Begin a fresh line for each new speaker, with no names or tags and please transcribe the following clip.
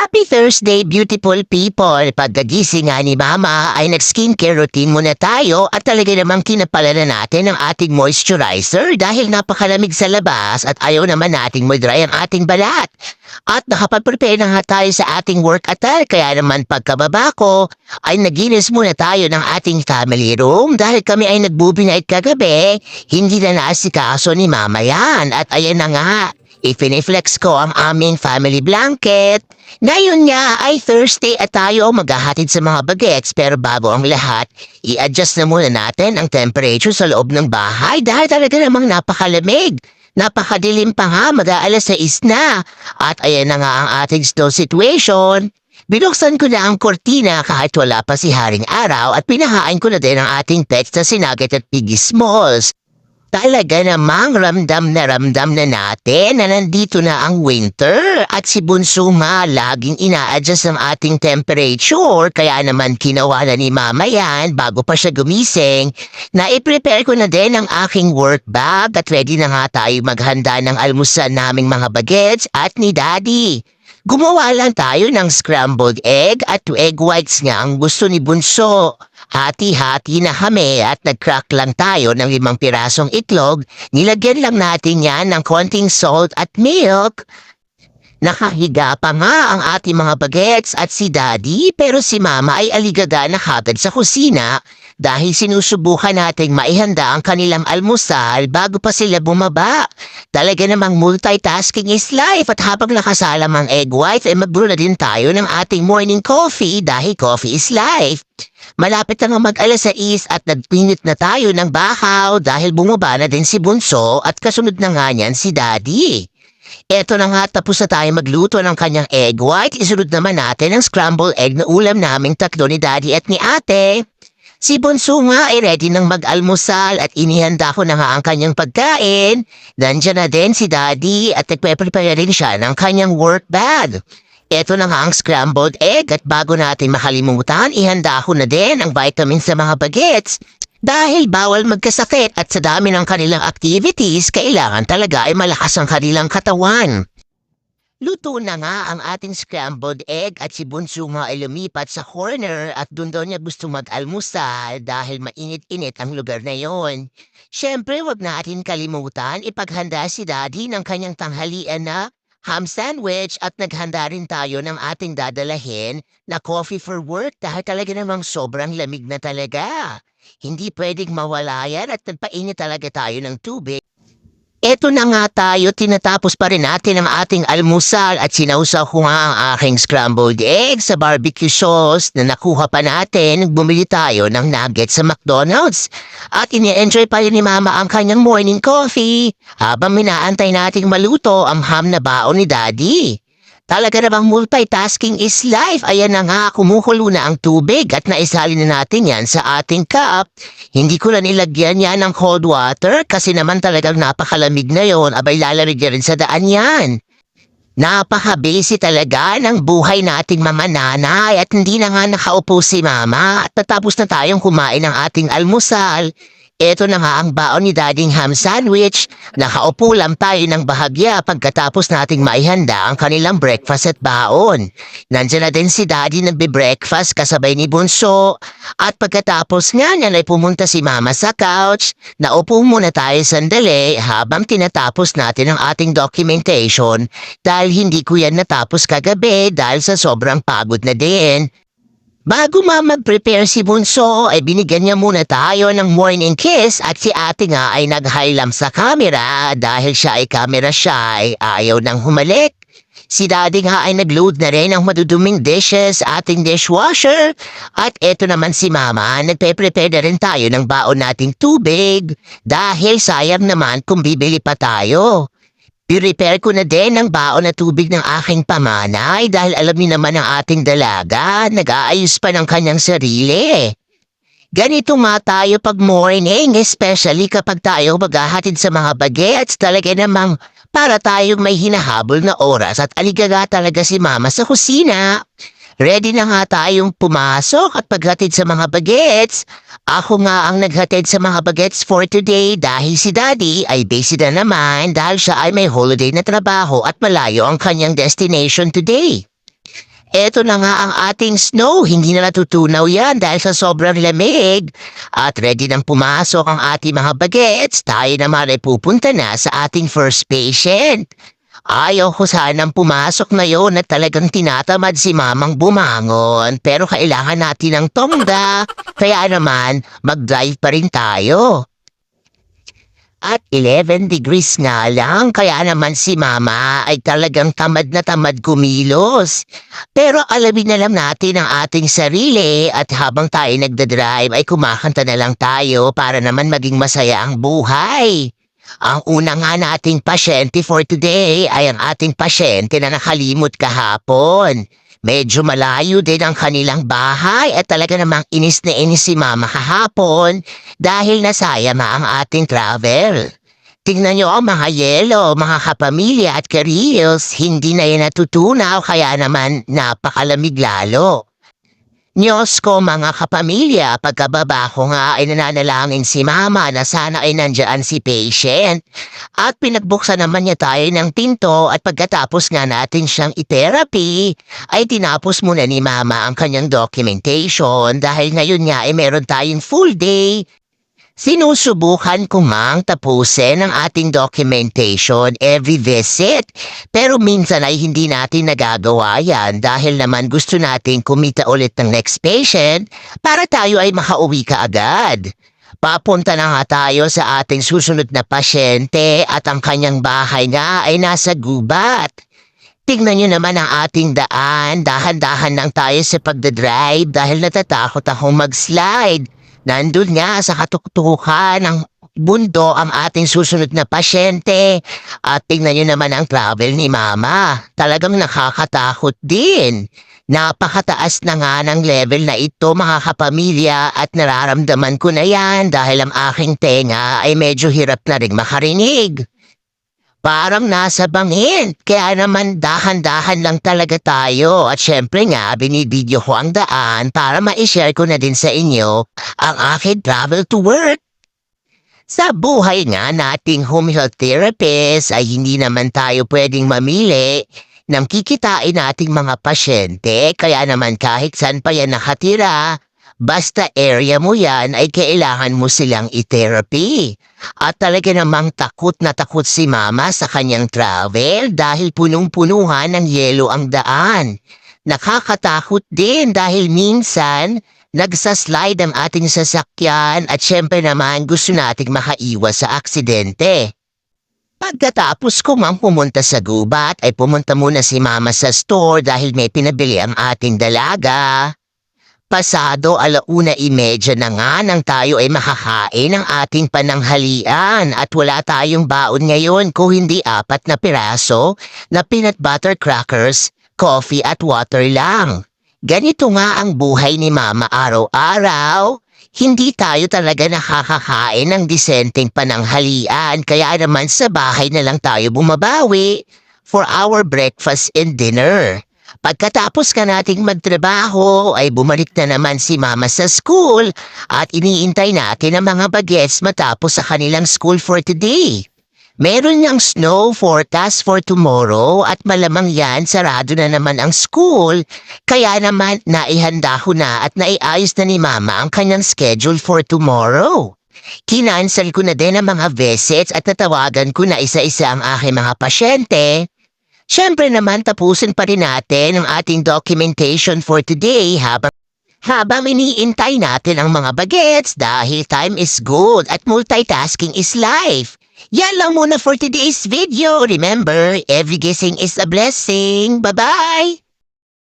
Happy Thursday, beautiful people! Pagkagising nga ni Mama ay nag-skincare routine muna tayo at talaga namang kinapala na natin ang ating moisturizer dahil napakalamig sa labas at ayaw naman nating mo-dry ang ating balat. At nakapag-prepare na nga tayo sa ating work attire kaya naman pagkababa ko ay naginis muna tayo ng ating family room dahil kami ay nagbubi-night kagabi. Hindi na naasikaso ni Mama yan at ayan na nga. Ifiniflex ko ang aming family blanket. Ngayon nga ay Thursday at tayo maghahatid sa mga bagets pero bago ang lahat, i-adjust na muna natin ang temperature sa loob ng bahay dahil talaga namang napakalamig. Napakadilim pa nga, mag-aalas sa na. At ayan na nga ang ating snow situation. Binuksan ko na ang kortina kahit wala pa si Haring Araw at pinahain ko na din ang ating pets na sinagat at piggy smalls. Talaga namang ramdam na ramdam na natin na nandito na ang winter at si Bunso nga laging ina-adjust ang ating temperature kaya naman kinawa na ni Mama yan bago pa siya gumising na i-prepare ko na din ang aking work bag at ready na nga tayo maghanda ng almusan naming mga bagets at ni Daddy. Gumawa lang tayo ng scrambled egg at egg whites nga ang gusto ni Bunso. Hati-hati na kami at nag-crack lang tayo ng limang pirasong itlog. Nilagyan lang natin yan ng konting salt at milk. Nakahiga pa nga ang ating mga bagets at si Daddy pero si Mama ay aligada na hatid sa kusina dahil sinusubukan nating maihanda ang kanilang almusal bago pa sila bumaba. Talaga namang multitasking is life at habang nakasalam ang egg white ay magbrew na din tayo ng ating morning coffee dahil coffee is life. Malapit na nga mag-alas 6 at nagpinit na tayo ng bahaw dahil bumaba na din si Bunso at kasunod na nga niyan si Daddy. Eto na nga tapos na tayo magluto ng kanyang egg white. Isunod naman natin ang scrambled egg na ulam naming tatlo ni Daddy at ni Ate. Si Bunso nga ay ready ng mag-almusal at inihanda ko na nga ang kanyang pagkain. Nandiyan na din si Daddy at nagpe-prepare rin siya ng kanyang work bag. Ito na nga ang scrambled egg at bago natin makalimutan, ihanda ko na din ang vitamins sa mga bagets. Dahil bawal magkasakit at sa dami ng kanilang activities, kailangan talaga ay malakas ang kanilang katawan. Luto na nga ang ating scrambled egg at si Bunso nga ay lumipat sa corner at doon daw niya gusto mag-almusal dahil mainit-init ang lugar na yon. Siyempre, wag natin kalimutan ipaghanda si Daddy ng kanyang tanghalian na ham sandwich at naghanda rin tayo ng ating dadalahin na coffee for work dahil talaga namang sobrang lamig na talaga. Hindi pwedeng mawala yan at nagpainit talaga tayo ng tubig. Eto na nga tayo, tinatapos pa rin natin ang ating almusal at sinausaw ko nga ang aking scrambled egg sa barbecue sauce na nakuha pa natin. Bumili tayo ng nuggets sa McDonald's at ini-enjoy pa rin ni Mama ang kanyang morning coffee habang minaantay nating maluto ang ham na baon ni Daddy. Talaga namang multitasking is life. Ayan na nga, kumukulo na ang tubig at naisali na natin yan sa ating cup. Hindi ko na nilagyan yan ng cold water kasi naman talagang napakalamig na yon. Abay lalarig rin sa daan yan. Napaka-busy talaga ng buhay nating mga nanay at hindi na nga nakaupo si mama at natapos na tayong kumain ng ating almusal. Ito na nga ang baon ni Dading Ham Sandwich. Nakaupo lang tayo ng bahagya pagkatapos nating maihanda ang kanilang breakfast at baon. Nandiyan na din si Daddy nagbe-breakfast kasabay ni Bunso. At pagkatapos nga niyan ay pumunta si Mama sa couch. Naupo muna tayo sandali habang tinatapos natin ang ating documentation dahil hindi ko yan natapos kagabi dahil sa sobrang pagod na din. Bago ma mag-prepare si Bunso, ay binigyan niya muna tayo ng morning kiss at si ate nga ay nag-highlam sa camera dahil siya ay camera shy, ayaw nang humalik. Si daddy nga ay nag-load na rin ng maduduming dishes ating dishwasher. At eto naman si mama, nagpe-prepare na rin tayo ng baon nating tubig dahil sayang naman kung bibili pa tayo. I-repair ko na din ang baon na tubig ng aking pamanay dahil alam niyo naman ang ating dalaga, nag-aayos pa ng kanyang sarili. Ganito nga tayo pag morning, especially kapag tayo maghahatid sa mga bagets, talaga namang para tayong may hinahabol na oras at aligaga talaga si mama sa kusina. Ready na nga tayong pumasok at paghatid sa mga bagets. Ako nga ang naghatid sa mga bagets for today dahil si Daddy ay busy na naman dahil siya ay may holiday na trabaho at malayo ang kanyang destination today. Eto na nga ang ating snow. Hindi na natutunaw yan dahil sa sobrang lamig. At ready nang pumasok ang ating mga bagets. Tayo naman ay pupunta na sa ating first patient. Ayaw ko sanang pumasok na yon at talagang tinatamad si mamang bumangon. Pero kailangan natin ng tongda. Kaya naman, mag-drive pa rin tayo. At 11 degrees nga lang, kaya naman si mama ay talagang tamad na tamad kumilos. Pero alamin na lang natin ang ating sarili at habang tayo nagdadrive ay kumakanta na lang tayo para naman maging masaya ang buhay. Ang una nga nating pasyente for today ay ang ating pasyente na nakalimot kahapon. Medyo malayo din ang kanilang bahay at talaga namang inis na inis si mama kahapon dahil nasayama ang ating travel. Tingnan nyo ang mga yelo, mga kapamilya at careers, hindi na yan natutunaw kaya naman napakalamig lalo. Diyos ko mga kapamilya, pagkababa ko nga ay nananalangin si mama na sana ay nandyan si patient. At pinagbuksan naman niya tayo ng tinto at pagkatapos nga natin siyang i-therapy, ay tinapos muna ni mama ang kanyang documentation dahil ngayon nga ay meron tayong full day Sinusubukan ko mang tapusin ang ating documentation every visit. Pero minsan ay hindi natin nagagawa yan dahil naman gusto natin kumita ulit ng next patient para tayo ay makauwi ka agad. Papunta na nga tayo sa ating susunod na pasyente at ang kanyang bahay nga ay nasa gubat. Tingnan nyo naman ang ating daan, dahan-dahan lang tayo sa pagdadrive dahil natatakot akong mag-slide. Nandun nga sa katuktukan ng bundo ang ating susunod na pasyente. At tingnan nyo naman ang travel ni Mama. Talagang nakakatakot din. Napakataas na nga ng level na ito mga kapamilya at nararamdaman ko na yan dahil ang aking tenga ay medyo hirap na rin makarinig. Parang nasa bangin, kaya naman dahan-dahan lang talaga tayo. At syempre nga binibidyo ko ang daan para ma-share ko na din sa inyo ang aking travel to work. Sa buhay nga nating home health therapist ay hindi naman tayo pwedeng mamili ng kikitain nating mga pasyente. Kaya naman kahit saan pa yan nakatira, Basta area mo yan ay kailangan mo silang i-therapy. At talaga namang takot na takot si mama sa kanyang travel dahil punong-punuhan ng yelo ang daan. Nakakatakot din dahil minsan nagsaslide ang ating sasakyan at syempre naman gusto nating makaiwas sa aksidente. Pagkatapos ko mang pumunta sa gubat ay pumunta muna si mama sa store dahil may pinabili ang ating dalaga. Pasado alauna imedya na nga nang tayo ay makakain ng ating pananghalian at wala tayong baon ngayon kung hindi apat na piraso na peanut butter crackers, coffee at water lang. Ganito nga ang buhay ni mama araw-araw. Hindi tayo talaga nakakakain ng disenteng pananghalian kaya naman sa bahay na lang tayo bumabawi for our breakfast and dinner. Pagkatapos ka nating magtrabaho ay bumalik na naman si mama sa school at iniintay natin ang mga bagets matapos sa kanilang school for today. Meron niyang snow forecast for tomorrow at malamang yan sarado na naman ang school. Kaya naman naihanda ko na at naiayos na ni mama ang kanyang schedule for tomorrow. Kinansel ko na din ang mga visits at natawagan ko na isa-isa ang aking mga pasyente Siyempre naman tapusin pa rin natin ang ating documentation for today habang habang iniintay natin ang mga bagets dahil time is good at multitasking is life. Yan lang muna for today's video. Remember, every guessing is a blessing. Bye-bye!